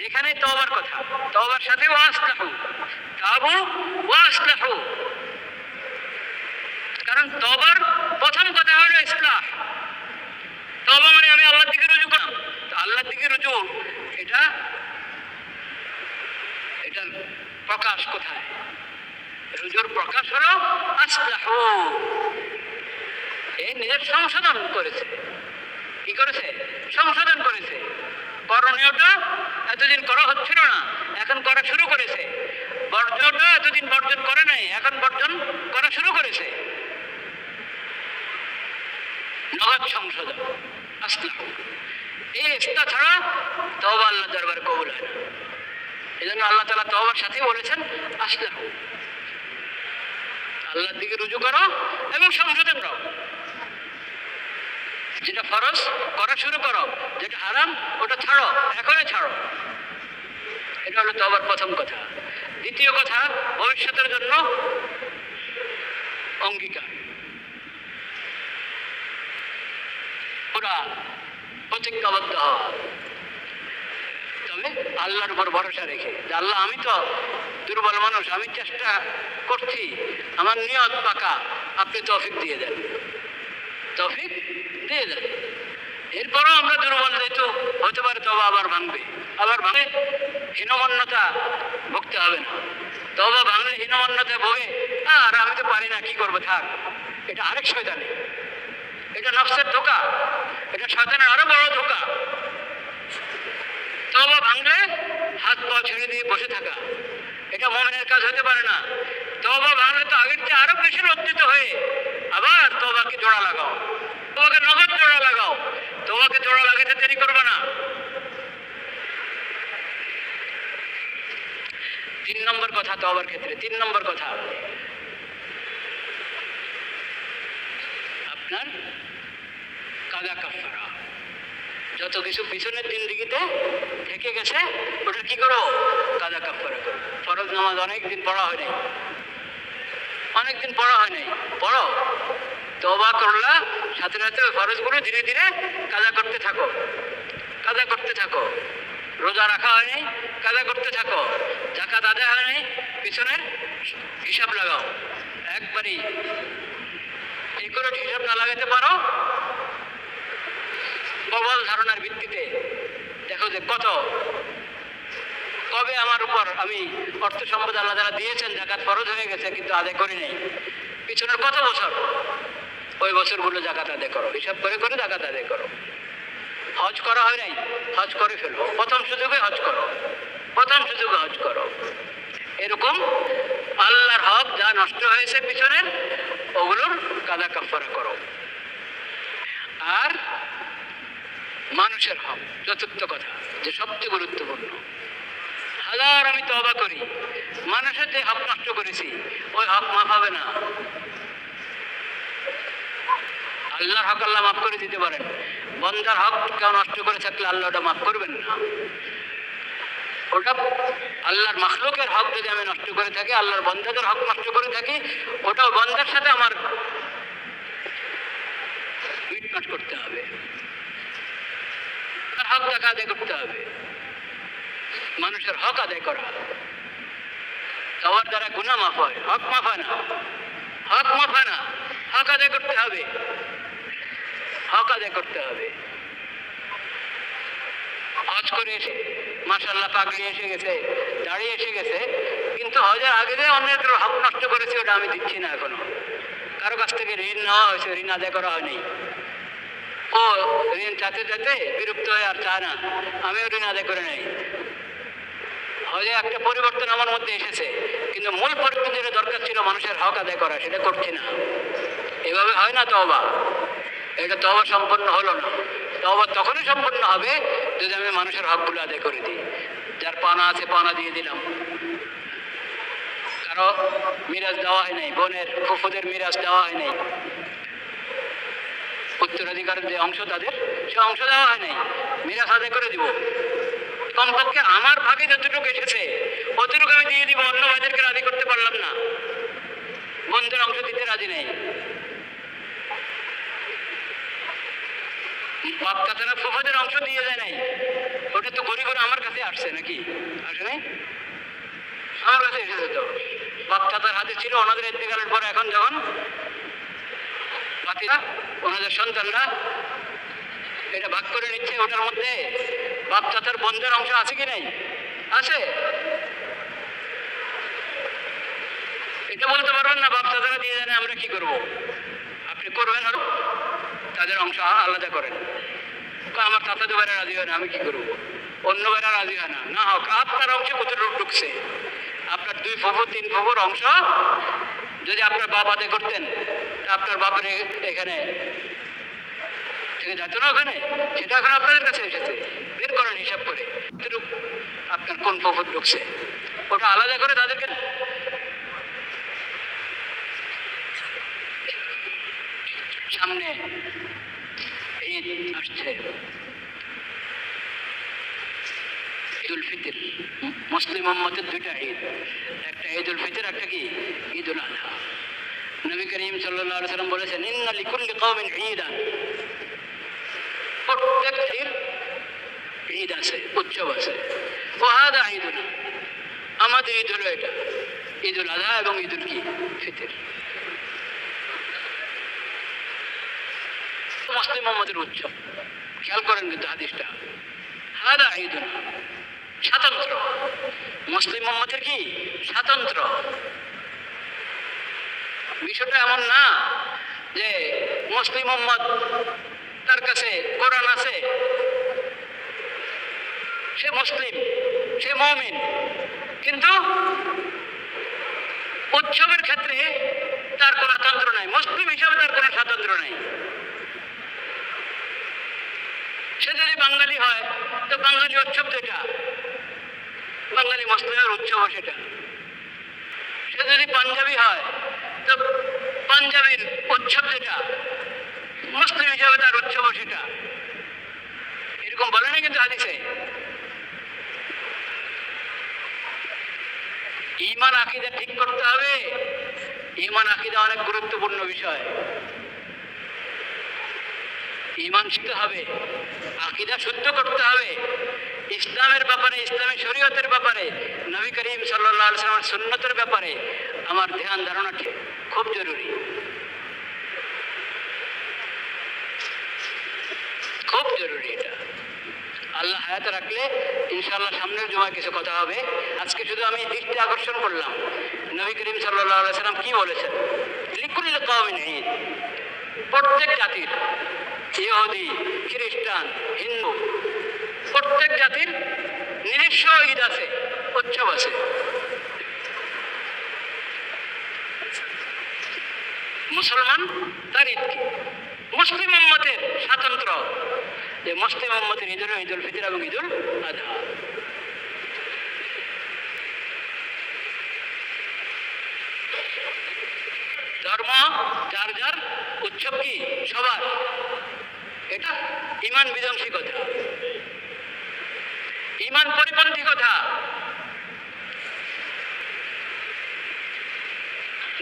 যেখানে তওবার কথা। তওবার সাথে ওয়াসলাহু। তাবু ওয়াসলাহু। কারণ তবার প্রথম কথা হলো ইসলাহ। তওবা মানে আমি আল্লাহর দিকে রুজু করলাম। আল্লাহর দিকে রুজু, এটা এটার প্রকাশ কোথায়? রুজুর প্রকাশ হলো আসলাহু। এই নিজের সংশোধন করেছে। কি করেছে? সংশোধন করেছে। করণীয়টা এতদিন করা হচ্ছিল না, এখন করা শুরু করেছে। বর্জনটা এতদিন বর্জন করে নাই, এখন বর্জন করা শুরু করেছে। নগদ সংশোধন। আসলাম। এই ইস্তা ছাড়া তওবা আল্লাহ দরবারে কবুল হয় না। এই জন্য আল্লাহ তালা তওবার সাথে বলেছেন, আসলাম। আল্লাহর দিকে রুজু করো এবং সংশোধন করো। যেটা ফরজ, করা শুরু করো। যেটা হারাম, ওটা ছাড়ো। এখনই ছাড়ো। এটা হলো তবার প্রথম কথা। দ্বিতীয় কথা, ভবিষ্যতের জন্য অঙ্গীকার। পুরা প্রতিজ্ঞাবদ্ধ হওয়া। তবে আল্লাহর উপর ভরসা রেখে, যে আল্লাহ, আমি তো দুর্বল মানুষ, আমি চেষ্টা করছি। আমার নিয়ত পাকা। আপনি তৌফিক দিয়ে দেন। তৌফিক দিয়ে দেন এরপরও আমরা দুর্বল যেহেতু হতে পারে তবে আবার ভাঙবে। আবার ভাঙে, হীনমন্যতা ভুগতে হবে না। তবে ভাঙলে হীনমন্যতা ভোগে আর আমি তো পারি না, কি করব, থাক। এটা আরেক শয়তানি। এটা নকশের ধোকা। এটা শয়তানের আরও বড় ধোকা। তবা ভাঙলে হাত পা ছেড়ে দিয়ে বসে থাকা। এটা মমিনের কাজ হতে পারে না। তবা ভাঙলে তো আগের চেয়ে আরও বেশি লজ্জিত হয়ে আবার তবাকে জোড়া লাগাও। তোমাকে নগদ জোড়া লাগাও। তোমাকে জোড়া লাগাতে দেরি করবে না। তিন নম্বর কথা তবার ক্ষেত্রে, তিন নম্বর কথা। আপনার কাদা কাফারা যত কিছু পিছনের দিন দিঘিতে থেকে গেছে, ওটা কি করো? কাদা কাফারা করো। ফরজ নামাজ অনেক দিন পড়া হয় নাই অনেক দিন পড়া হয় নাই পড়ো। তবা করলা সাথে সাথে ওই ফরজগুলো ধীরে ধীরে কাজা করতে থাকো। কাজা করতে থাকো। রোজা রাখা হয়নি, কাজা করতে থাকো। জাকাত আদায় হয়নি পিছনের হিসাব লাগাও। একবারই এই করে হিসাব না লাগাতে পারো। প্রবল ধারণার ভিত্তিতে। দেখো যে কত। কবে আমার উপর আমি অর্থ সম্পদ আল্লাহ যারা দিয়েছেন জাকাত ফরজ হয়ে গেছে, কিন্তু আদায় করি নাই। পিছনের কত বছর? ওই বছরগুলো জাকাত আদায় করো। হিসাব করে করে জাকাত আদায় করো। হজ করা হয় নাই, হজ করে ফেলব। প্রথম সুযোগে হজ করো। প্রথম সুযোগে হজ করো। এরকম আল্লাহর হক যা নষ্ট হয়েছে পিছনের, ওগুলোর কাদা কাফারা করো। আর মানুষের হক, চতুর্থ কথা, যে সবচেয়ে গুরুত্বপূর্ণ। হাজার আমি তবা করি। মানুষের যে হক নষ্ট করেছি, ওই হক মাফ হবে না। আল্লাহর হক আল্লাহ মাফ করে দিতে পারেন। বন্দার হক কেউ নষ্ট করে থাকলে আল্লাহ ওটা মাফ করবেন না। ওটা আল্লাহর মাখলুকের হক যদি আমি নষ্ট করে থাকি, আল্লাহর বন্দাদের হক নষ্ট করে থাকি, ওটাও বন্দার সাথে আমার মিটমাট করতে হবে। তার হক টাকা আদায় করতে হবে। মানুষের হক আদায় করা। সবার দ্বারা গুণা মাফ হয়। হক মাফ হয় না। হক মাফ হয় না। হক আদায় করতে হবে। হক আদায় করতে হবে। হজ করে এসে মাসাল্লাহ পাগড়ি এসে গেছে, দাঁড়িয়ে এসে গেছে। কিন্তু হজের আগে যে অন্যের হক নষ্ট করেছে, ওটা আমি দিচ্ছি না এখনও। কারও কাছ থেকে ঋণ নেওয়া হয়েছে, ঋণ আদায় করা হয়নি। ও, ঋণ চাতে চাতে বিরক্ত হয়ে আর চায় না। আমিও ঋণ আদায় করে নেই। হয়তো একটা পরিবর্তন আমার মধ্যে এসেছে, কিন্তু মূল পরিবর্তন যেটা দরকার ছিল মানুষের হক আদায় করা, সেটা করছি না। এভাবে হয় না তবা এটা তবা সম্পন্ন হলো না। তবা তখনই সম্পন্ন হবে যদি আমি মানুষের হকগুলো আদায় করে দিই। যার পানা আছে পানা দিয়ে দিলাম। কারও মিরাজ দেওয়া হয় নাই, বোনের, ফুফুদের মিরাজ দেওয়া হয় নাই। উত্তরাধিকারের যে অংশ তাদের, সে অংশ দেওয়া হয় নাই। মিরাজ আদায় করে দিব। কমপক্ষে আমার ভাগে যতটুকু এসেছে, অতটুকু আমি দিয়ে দিব। অন্য ভাইদেরকে রাজি করতে পারলাম না। বন্ধুর অংশ দিতে রাজি নেই। বাপ কাতারা ফুফাদের অংশ দিয়ে দেয় নাই। ওটা তো গরিব আমার কাছে আসছে নাকি? আসে নাই? আমার কাছে এসেছে তো। বাচ্চাদের হাতে ছিল ওনাদের ইন্তেকালের পর, এখন যখন? বাকিরা, ওনাদের সন্তানরা এটা ভাগ করে নিচ্ছে ওটার মধ্যে। বাপ চাচার বন্ধের অংশ আছে কি নাই? আছে। এটা বলতে পারবেন না বাপ চাচারা দিয়ে জানে আমরা কি করব? আপনি করবেন আর? তাদের অংশ আলাদা করেন। আমার চাচাদের বাইরে রাজি হয় না, আমি কি করব? অন্য বাইরে রাজি হয় না। না হোক, আপনার অংশে কতটুকু ঢুকছে? আপনার দুই ফুফু, তিন ফুফুর অংশ। যদি আপনার বাপ আদায় করতেন আপনার বাপের এখানে। থেকে যেত না ওখানে? সেটা এখন আপনাদের কাছে এসেছে। বের করেন হিসাব করে আপনার কোন ফুফুর ঢুকছে। ওটা আলাদা করে তাদেরকে সামনে আসছে ঈদুল ফিতর। মুসলিম উম্মতের দুইটা ঈদ। একটা ঈদুল ফিতর, একটা কি? ঈদুল আজহা নবী করিম সাল্লাল্লাহু আলাইহি সাল্লাম বলেছেন, ইন্না লিকুল্লি কওমিন ঈদান প্রত্যেক জাতির ঈদ আছে, উৎসব আছে। ও হাদা ঈদুনা আমাদের ঈদ হলো এটা। ঈদুল আজহা এবং ঈদুল কি? ফিতর। মুসলিম মোহাম্মদের উৎসব। খেয়াল করেন কিন্তু হাদিসটা। হাদা ঈদুন স্বাতন্ত্র। মুসলিম মোহাম্মদের কি? স্বাতন্ত্র। বিষয়টা এমন না যে মুসলিম মোহাম্মদ তার কাছে কোরআন আছে। সে মুসলিম, সে মমিন। কিন্তু উৎসবের ক্ষেত্রে তার কোনো স্বাতন্ত্র নাই। মুসলিম হিসাবে তার কোনো স্বাতন্ত্র নাই। সে যদি বাঙালি হয়, তো বাঙালি উৎসব এটা। বাঙালি মুসলিমের উৎসব সেটা। সে যদি পাঞ্জাবি হয়, তো পাঞ্জাবির উৎসব যেটা মুসলিম হিসাবে তার উৎসব সেটা। এরকম বলে না কিন্তু হাদিসে। ইমান আকিদা ঠিক করতে হবে। ইমান আকিদা অনেক গুরুত্বপূর্ণ বিষয়। ইমান শিখতে হবে, আকিদা শুদ্ধ করতে হবে। ইসলামের ব্যাপারে, ইসলামী শরীয়তের ব্যাপারে, নবী করিম সাল্লাহ সাল্লামের সুন্নতের ব্যাপারে আমার ধ্যান, ধারণা খুব জরুরি। খুব জরুরি এটা। আল্লাহ হায়াত রাখলে ইনশাআল্লাহ সামনের জমায় কিছু কথা হবে। আজকে শুধু আমি দৃষ্টি আকর্ষণ করলাম। নবী করিম সাল্লাহ সাল্লাম কি বলেছেন? লিকুল কওমিন ঈদ প্রত্যেক জাতির ইহুদি খ্রিস্টান, হিন্দু, প্রত্যেক জাতির নিজস্ব ঈদ আছে, উৎসব আছে। মুসলমান, তার ঈদ মুসলিম উম্মতের স্বাতন্ত্র। যে মুসলিম উম্মতের ঈদ হলো ঈদুল ফিতর এবং ঈদুল আজহা ধর্ম, যার যার উৎসব কি? সবার। ইমান বিধ্বংসী কথা। ইমান পরিপন্থী কথা।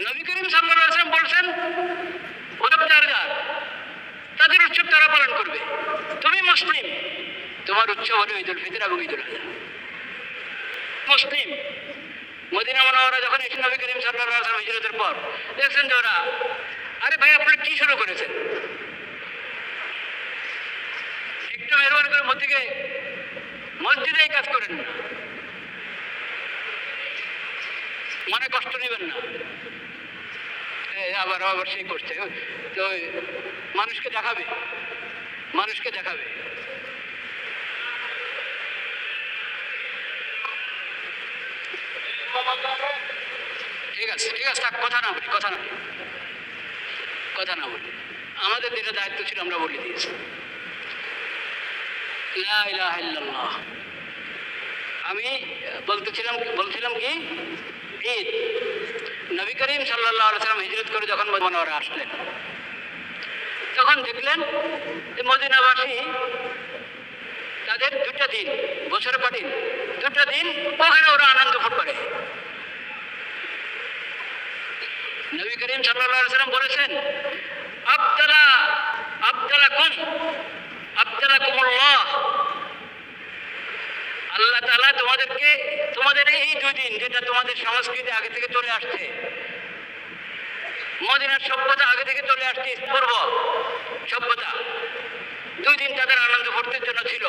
নবী করিম সাল্লাম বলছেন তাদের উৎসব তারা পালন করবে। তুমি মুসলিম, তোমার উৎসব হলো ঈদুল ফিতর এবং ঈদুল আজহা মুসলিম, মদিনা মনোহরা যখন এসে নবী করিম সাল্লাহ সাল্লাম হিজরতের পর, দেখছেন যে ওরা, আরে ভাই আপনারা কি শুরু করেছেন? একটু মেহরবানি করে মধ্যে মসজিদে কাজ করেন না। মনে কষ্ট নেবেন না। আবার আবার সেই করছে। তো মানুষকে দেখাবে। মানুষকে দেখাবে। ঠিক আছে ঠিক আছে কথা না বলি, কথা না কথা না বলি। আমাদের যেটা দায়িত্ব ছিল, আমরা বলে দিয়েছি। আমি বলতেছিলাম, বলছিলাম কি? ঈদ। নবী করিম সাল্লাহ সাল্লাম হিজরত করে যখন মনোয়ারা আসলেন, তখন দেখলেন যে মদিনাবাসী তাদের দুটা দিন বছরে কদিন দুটা দিন ওখানে ওরা আনন্দ ফুট করে। নবী করিম সাল্লাহ সাল্লাম বলেছেন, আবদালা আবদালা কুম আল্লাহ তাআলা তোমাদেরকে, তোমাদের এই দুই দিন যেটা তোমাদের সংস্কৃতি আগে থেকে চলে আসছে, মদিনার সভ্যতা আগে থেকে চলে আসছে পূর্ব সভ্যতা, দুই দিন তাদের আনন্দ ফুর্তির জন্য ছিল,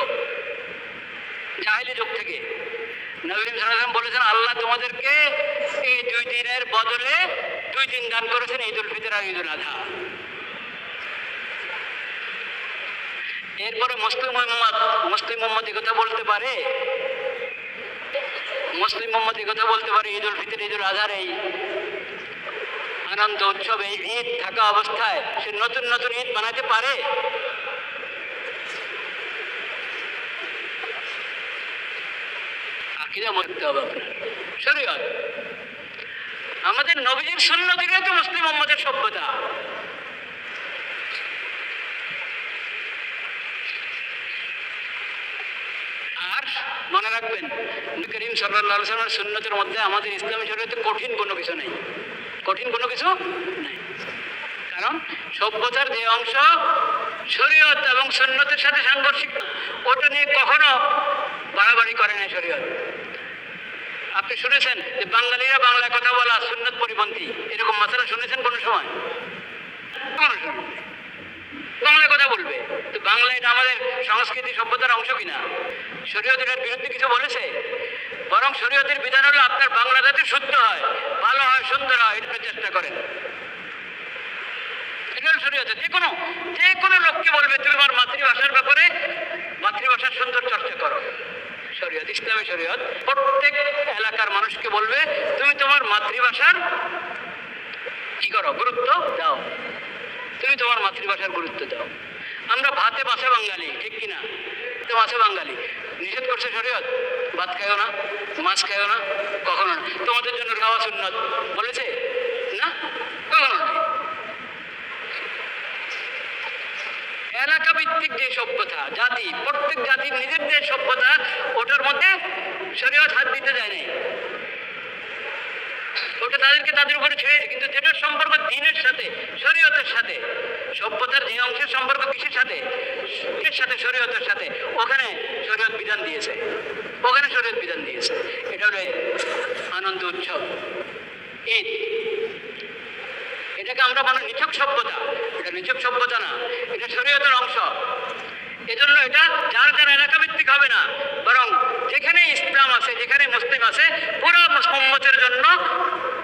জাহিলি যুগ থেকে। নবীন সালাম বলেছেন, আল্লাহ তোমাদেরকে এই দুই দিনের বদলে দুই দিন দান করেছেন ঈদ উল ফিতর আর ঈদ উল আধা এরপরে মুসলিম মোহাম্মদ মুসলিম মোহাম্মদ কথা বলতে পারে? মুসলিম মোহাম্মদ কথা বলতে পারে ঈদ উল ফিতর ঈদ উল আজহার, এই আনন্দ উৎসবে ঈদ থাকা অবস্থায় সে নতুন নতুন ঈদ বানাতে পারে? হবে আমাদের নবীজির সুন্নতিরে তো মুসলিম উম্মতের সভ্যতা আর মনে রাখবেন করিম সাল্লাহ সুন্নতের মধ্যে আমাদের ইসলামী শরীয়তে কঠিন কোনো কিছু নেই। কঠিন কোনো কিছু নেই। কারণ সভ্যতার যে অংশ, শরীয়ত এবং সুন্নতের সাথে সাংঘর্ষিক, ওটা নিয়ে কখনো বাড়াবাড়ি করে না শরীয়ত। আপনি শুনেছেন যে বাঙালিরা বাংলায় কথা বলা সুন্নত পরিপন্থী? এরকম মশলা শুনেছেন কোনো সময়? শুনেন নাই। বাংলায় কথা বলবে। তো বাংলা এটা আমাদের সংস্কৃতি সভ্যতার অংশ কিনা? শরীয়তের এর বিরুদ্ধে কিছু বলেছে? বরং শরীয়তের বিধান হলো আপনার বাংলা যাতে শুদ্ধ হয়, ভালো হয়, সুন্দর হয়, এটা চেষ্টা করেন। শরীয়তে যে কোনো যে কোনো লোককে বলবে, তুমি আমার মাতৃভাষার ব্যাপারে মাতৃভাষার সুন্দর চর্চা করো। শরীয়ত, ইসলামী শরীয়ত, প্রত্যেক এলাকার মানুষকে বলবে, তুমি তোমার মাতৃভাষার কি করো? গুরুত্ব দাও। তুমি তোমার মাতৃভাষার গুরুত্ব দাও। আমরা ভাতে বাসে বাঙালি, ঠিক কিনা? তো মাছে বাঙালি। নিষেধ করছে শরীয়ত? ভাত খাইও না, মাছ খাইও না, কখনো না। তোমাদের জন্য খাওয়া সুন্নত। বলেছে? না? কখনো এলাকা ভিত্তিক যে সভ্যতা, জাতি, প্রত্যেক জাতির নিজের যে সভ্যতা, ওটার মধ্যে শরীয়ত হাত দিতে যায় নাই। ওটা তাদেরকে তাদের উপরে ছেড়ে কিন্তু যেটার সম্পর্ক দিনের সাথে, শরীয়তের সাথে। সভ্যতার যে অংশের সম্পর্ক কিসের সাথে? কিসের সাথে, শরীয়তের সাথে। ওখানে শরীয়ত বিধান দিয়েছে। ওখানে শরীয়ত বিধান দিয়েছে। এটা হলো আনন্দ উৎসব। ঈদ। এটাকে আমরা মানে নিছক সভ্যতা। এটা নিছক সভ্যতা না, এটা শরীয়তের অংশ। এজন্য এটা যার যার এলাকা ভিত্তিক হবে না, বরং যেখানে ইসলাম আছে, যেখানে মুসলিম আছে, পুরো মুসলিমতের জন্য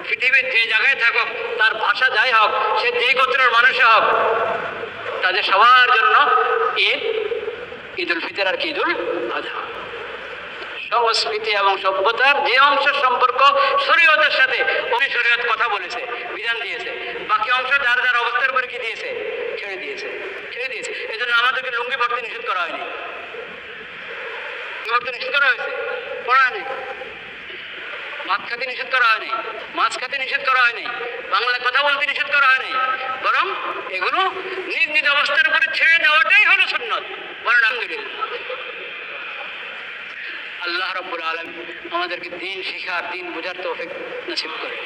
পৃথিবীর যে জায়গায় থাকুক তার ভাষা যাই হোক, সে যে গোত্রের মানুষে হোক, তাদের সবার জন্য ঈদ ঈদ উল ফিতর আর কি ঈদ উল আজহা সংস্কৃতি এবং সভ্যতার যে অংশের সম্পর্ক শরীয়তের সাথে ওই শরীয়ত কথা বলেছে, বিধান দিয়েছে। বাকি অংশ যার যার অবস্থার উপরে কি দিয়েছে, ছেড়ে দিয়েছে ছেড়ে দিয়েছে। এই জন্য আমাদেরকে লুঙ্গি পড়তে নিষেধ করা হয়নি। পড়তে নিষেধ করা হয়েছে? পড়া হয়নি। ভাত খেতে নিষেধ করা হয়নি। মাছ খেতে নিষেধ করা হয়নি। বাংলা কথা বলতে নিষেধ করা হয়নি। বরং এগুলো নিজ নিজ অবস্থার উপরে ছেড়ে দেওয়াটাই হলো সুন্নত। বলেন আলহামদুলিল্লাহ আল্লাহ রব্বুল আলম আমাদেরকে দিন শিখার, দিন বোঝার তৌফিক নসিব করে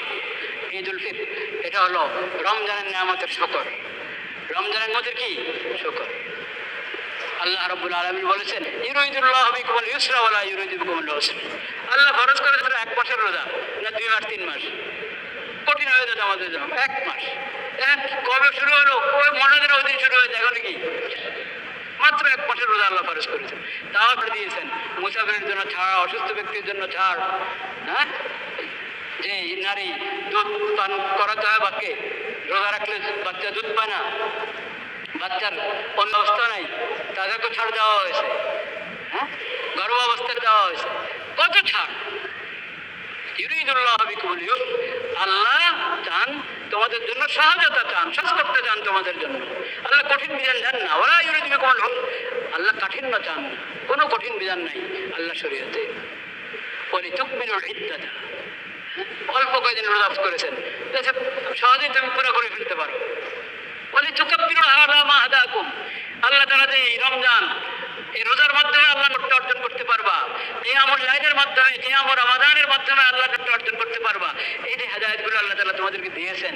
ঈদ উল ফিতর, এটা হলো রমজানের নিয়ামতের শকর রমজানের মধ্যে কি? শকর আল্লাহ রব্বুল আলমিন বলেছেন ইউরুদুল্লাহ বিকুমুল ইউসরা ওয়ালা ইউরুদু বিকুমুল আল্লাহ ফরজ করেছেন এক মাসের রোজা না দুই মাস, তিন মাস। কঠিন হয়ে যাবে আমাদের জন্য, এক মাস। কবে শুরু হলো? ওই মনাদের ওই দিন শুরু হয়েছে, এখন কি? মাত্র এক মাসের রোজা আল্লাহ ফরজ করেছেন। তাও করে দিয়েছেন, মুসাফিরের জন্য ছাড়, অসুস্থ ব্যক্তির জন্য ছাড় হ্যাঁ? যে নারী দুধ পান করাতে হয় বাক্যে রোজা রাখলে বাচ্চা দুধ পায় না। বাচ্চার অন্য অবস্থা নাই। তাদেরকে ছাড় দেওয়া হয়েছে। হ্যাঁ? গর্ভ অবস্থায় দেওয়া হয়েছে। কত ছাড়? ইউরিদুল্লাহ বিকুল আল্লাহ চান তোমাদের জন্য সহজতা চান করতে চান তোমাদের জন্য। আল্লাহ কঠিন বিধান দেন না। ওরা ইউরিদ বিকুল আল্লাহ কঠিন কাঠিন্য চান কোনো কঠিন বিধান নাই আল্লাহ শরীয়তে। বলি তুকমিনুল ইদ্দাদা অল্প কয়েকদিন রোজাফ করেছেন। সহজেই তুমি পুরো করে ফেলতে পারো। বলি, তুকাব্বিরু হাদাকুম আল্লাহ তাআলা যে রমজান, এই রোজার মাধ্যমে আল্লাহ করতে অর্জন করতে পারবা। আমল লাইনের মাধ্যমে আমল রমাদানের মাধ্যমে আল্লাহ করতে অর্জন করতে পারবা। এই যে হেদায়েতগুলো আল্লাহ তাআলা তোমাদেরকে দিয়েছেন,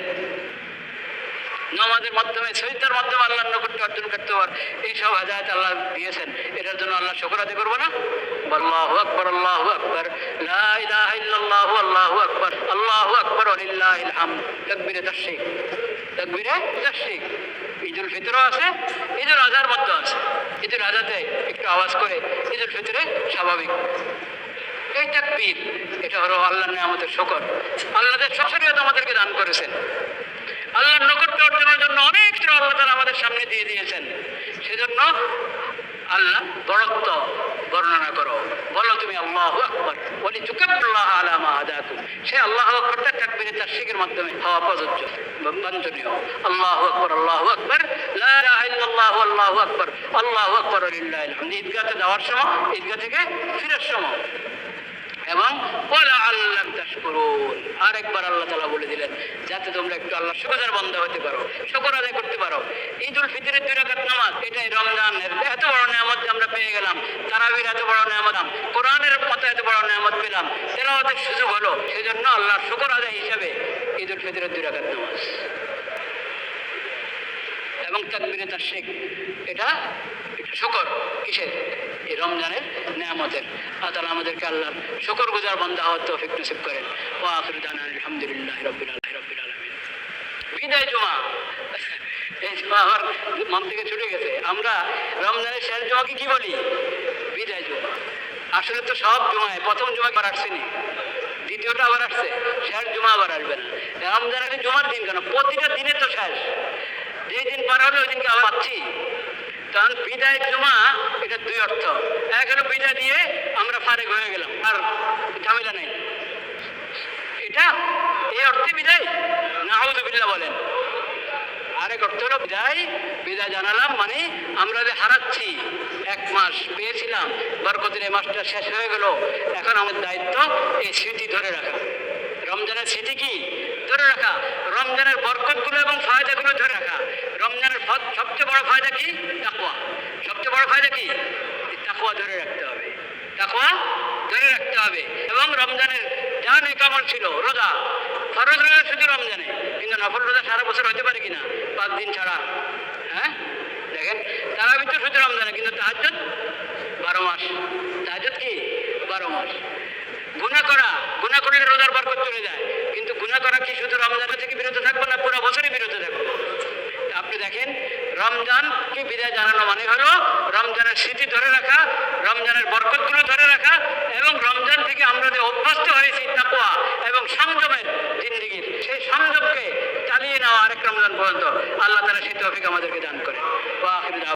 নামাজের মাধ্যমে সহিতার মাধ্যমে আল্লাহর নৈকট্য অর্জন করতে পার এইসব হাজায়াত আল্লাহ দিয়েছেন। এটার জন্য আল্লাহ শুকর করব না? আল্লাহু আকবার আল্লাহু আকবার। ইল্লাল্লাহু, আল্লাহু আকবার। আল্লাহু আকবার, ওয়ালিল্লাহিল হামদ। তাকবীরে তাশরিক। তাকবীরে তাশরিক। ঈদুল ফিতরও আছে ঈদুল আজহার মধ্যে আছে। ঈদুল আজহাতে একটু আওয়াজ করে ঈদুল ফিতরে স্বাভাবিক। এই তাকবীর, এটা হলো আল্লাহ আমাদের শকর আল্লাহদের সশরীয়ত আমাদেরকে দান করেছেন। আল্লাহর নৈকট্য অর্জনের জন্য অনেক আল্লাহ আমাদের সামনে দিয়ে দিয়েছেন। সেজন্য আল্লাহ বড়ত্ব বর্ণনা করো। বলো তুমি, আল্লাহ আকবর। বলি চুকাবুল্লাহ আলামা আদাকুম সে আল্লাহ আকবরটা তাকবীরে তার শিখের মাধ্যমে হওয়া প্রযোজ্য বাঞ্ছনীয় আল্লাহ আকবর আল্লাহ আকবর। আল্লাহ আল্লাহ আকবর। আল্লাহ আকবর ঈদগাতে যাওয়ার সময়, ঈদগাহ থেকে ফিরার সময়। এবং ওলা আল্লাহ তাশকুরুন। আরেকবার আল্লাহ তালা বলে দিলেন, যাতে তোমরা একটু আল্লাহ শুকর বন্ধ হতে পারো, শুকর আদায় করতে পারো। ঈদ উল ফিতরের দুই রাকাত নামাজ, এটাই রমজানের এত বড় নিয়ামত আমরা পেয়ে গেলাম। তারাবির এত বড় নিয়ামত, কোরআনের মতো এত বড় নিয়ামত পেলাম। তেলাওয়াতের সুযোগ হলো, সেজন্য আল্লাহ শুকর আদায় হিসাবে ঈদ উল ফিতরের দুই রাকাত নামাজ। এবং তাকবিরে তার শেখ এটা শকর কিসের? এই রমজানের নেয়ামতের। আল্লাহ তালা আমাদেরকে আল্লাহর শকর গুজার বন্ধা হওয়ার তৌফিক নসিব করেন। ও আখির দানা আলহামদুলিল্লাহ রব্বিল আলমিন বিদায় জমা। এই জমা আমার মন থেকে ছুটে গেছে। আমরা রমজানের শেষ জমাকে কি বলি? বিদায় জমা। আসলে তো সব জমায়, প্রথম জমা আবার আসছেনি দ্বিতীয়টা আবার আসছে। শেষ জমা আবার আসবে না। রমজানের জমার দিন কেন? প্রতিটা দিনে তো শেষ। যেই দিন পার হলো ওই দিনকে আবার পাচ্ছি। কারণ বিদায় জমা, এটা দুই অর্থ। এক হলো বিদায় দিয়ে আমরা ফারেক হয়ে গেলাম, আর ঝামেলা নেই। এটা এই অর্থে বিদায়? না বিল্লাহ বলেন। আরেক অর্থ হলো বিদায় বিদায় জানালাম মানে আমরা যে হারাচ্ছি, এক মাস পেয়েছিলাম, বরকতের এই মাসটা শেষ হয়ে গেল, এখন আমাদের দায়িত্ব এই স্মৃতি ধরে রাখা। রমজানের স্মৃতি কি? ধরে রাখা। রমজানের বরকতগুলো এবং ফায়দাগুলো ধরে রাখা। রমজানের সবচেয়ে বড় ফায়দা কি? তাকুয়া সবচেয়ে বড় ফায়দা কি? তাকুয়া ধরে রাখতে হবে। তাকুয়া ধরে রাখতে হবে। এবং রমজানের যা নেকামল ছিল, রোজা। ফরজ রোজা শুধু রমজানে। কিন্তু নফল রোজা সারা বছর হতে পারে কিনা? পাঁচ দিন ছাড়া। হ্যাঁ? দেখেন তারা ভিতরে শুধু রমজানে, কিন্তু তাহাজ্জুদ বারো মাস। তাহাজ্জুদ কি? বারো মাস। গুণা করা গুণা করলে রোজার বরকত চলে যায়। কিন্তু গুণা করা কি শুধু রমজান থেকে বিরত থাকব না পুরো বছরই বিরত থাকব আপনি দেখেন রমজানকে বিদায় জানানো মানে হলো রমজানের স্মৃতি ধরে রাখা, রমজানের বরকতগুলো ধরে রাখা এবং রমজান থেকে আমরা যে অভ্যস্ত হয়েছি তাকুয়া এবং সংযমের জিন্দিগির সেই সংযমকে চালিয়ে নেওয়া আরেক রমজান পর্যন্ত। আল্লাহ তারা সেই তফিক আমাদেরকে দান করে